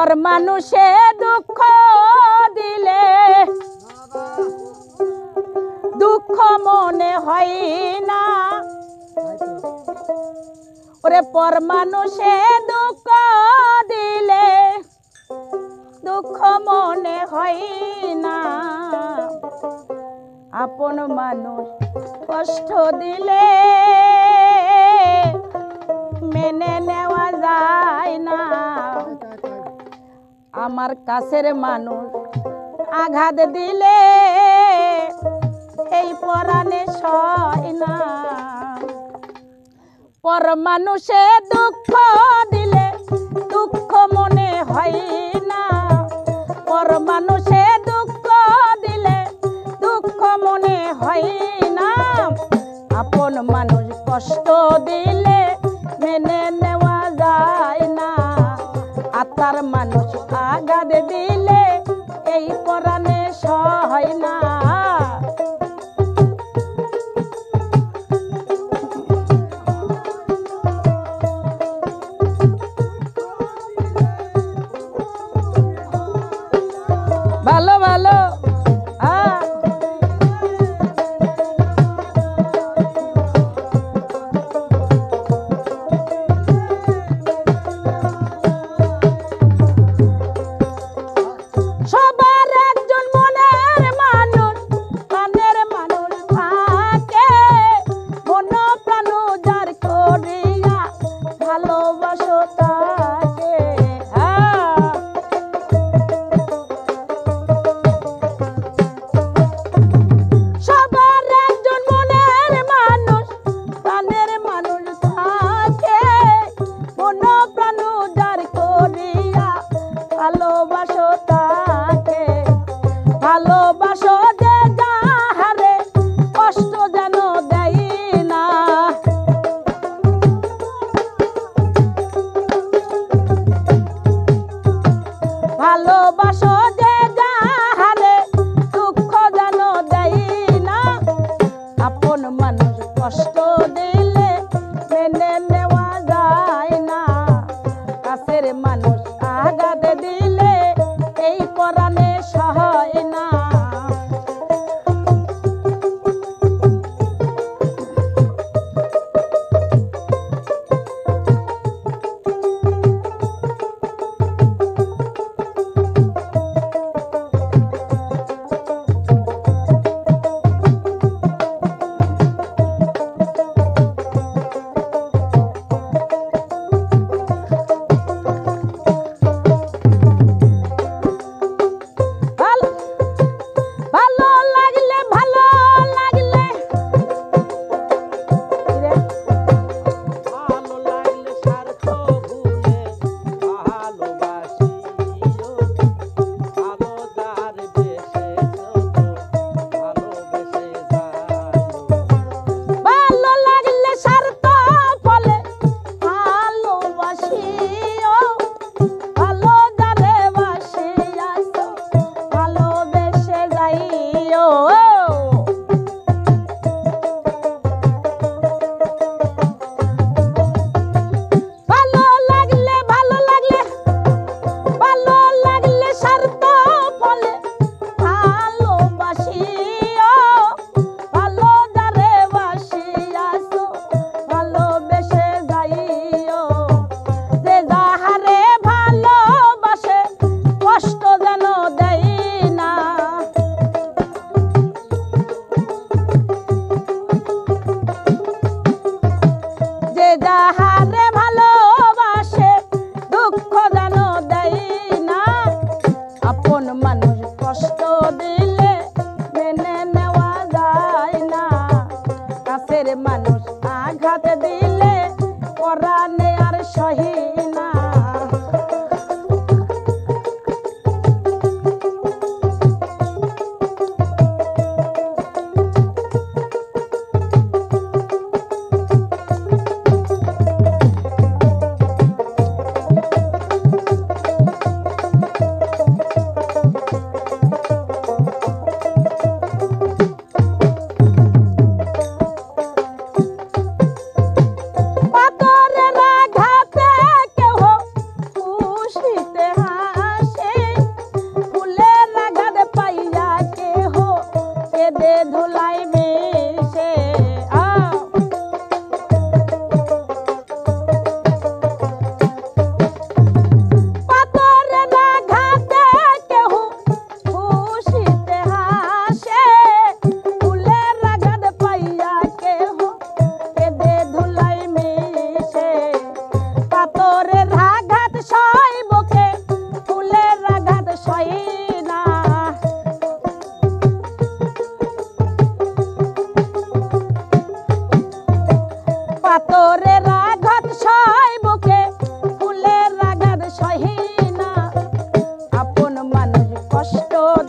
পর মানুষে দুঃখ দিলে। দুঃখ মনে হয় না। ওরে পর মানুষে দুঃখ দিলে। দুঃখ মনে হয় না। আপন মানুষ কষ্ট দিলে। মেনে নে আমার কাছের মানুষ আঘাত দিলে এই পরাণে সয় না। পর মানুষে দুঃখ দিলে দুঃখ মনে হয় না। পর মানুষে দুঃখ দিলে দুঃখ মনে হয় না। আপন মানুষ কষ্ট দিলে paso.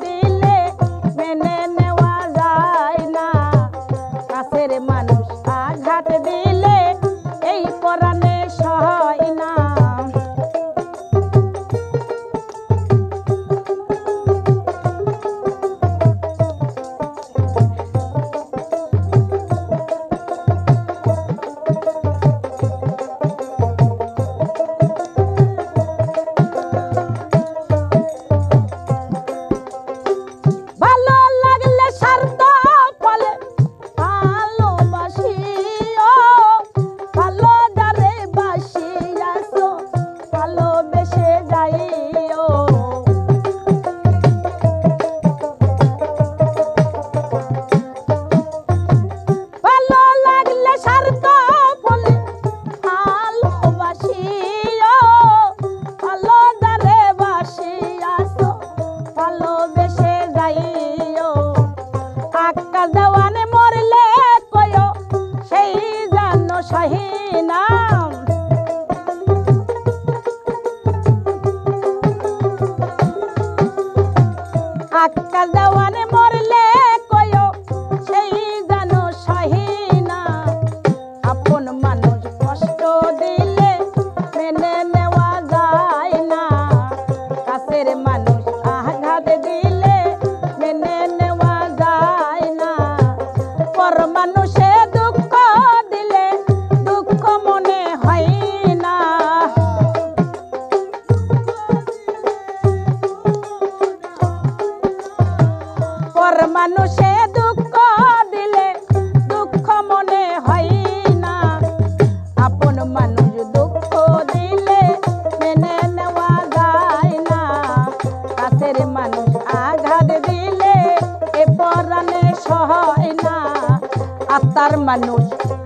দিল আক্কাল দেওয়ানে মরলে কয় সেই জানো সহি না আত্মার মানুষ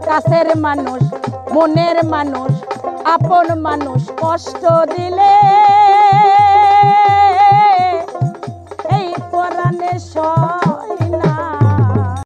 কাছের মানুষ মনের মানুষ আপন মানুষ কষ্ট দিলে। এই পরাণে সব